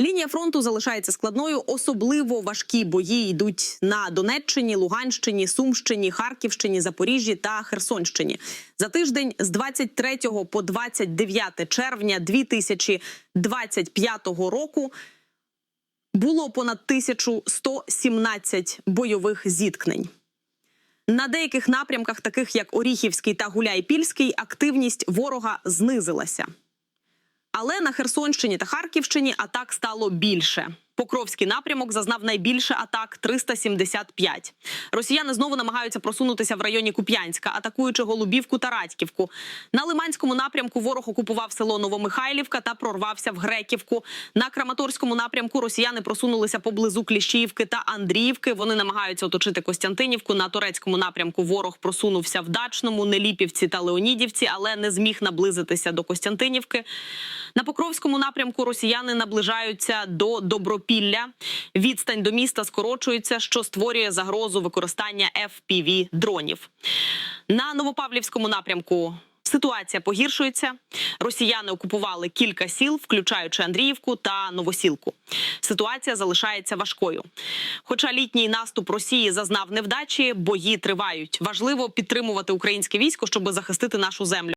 Лінія фронту залишається складною. Особливо важкі бої йдуть на Донеччині, Луганщині, Сумщині, Харківщині, Запоріжжі та Херсонщині. За тиждень з 23 по 29 червня 2025 року було понад 1117 бойових зіткнень. На деяких напрямках, таких як Оріхівський та Гуляйпільський, активність ворога знизилася. Але на Херсонщині та Харківщині атак стало більше. Покровський напрямок зазнав найбільше атак 375. Росіяни знову намагаються просунутися в районі Куп'янська, атакуючи Голубівку та Радьківку. На Лиманському напрямку ворог окупував село Новомихайлівка та прорвався в Греківку. На Краматорському напрямку росіяни просунулися поблизу Кліщіївки та Андріївки. Вони намагаються оточити Костянтинівку. На турецькому напрямку ворог просунувся в Дачному, Неліпівці та Леонідівці, але не зміг наблизитися до Костянтинівки. На Покровському напрямку росіяни наближаються до Добропілля. Відстань до міста скорочується, що створює загрозу використання fpv дронів. На Новопавлівському напрямку. Ситуація погіршується. Росіяни окупували кілька сіл, включаючи Андріївку та Новосілку. Ситуація залишається важкою. Хоча літній наступ Росії зазнав невдачі, бої тривають. Важливо підтримувати українське військо, щоб захистити нашу землю.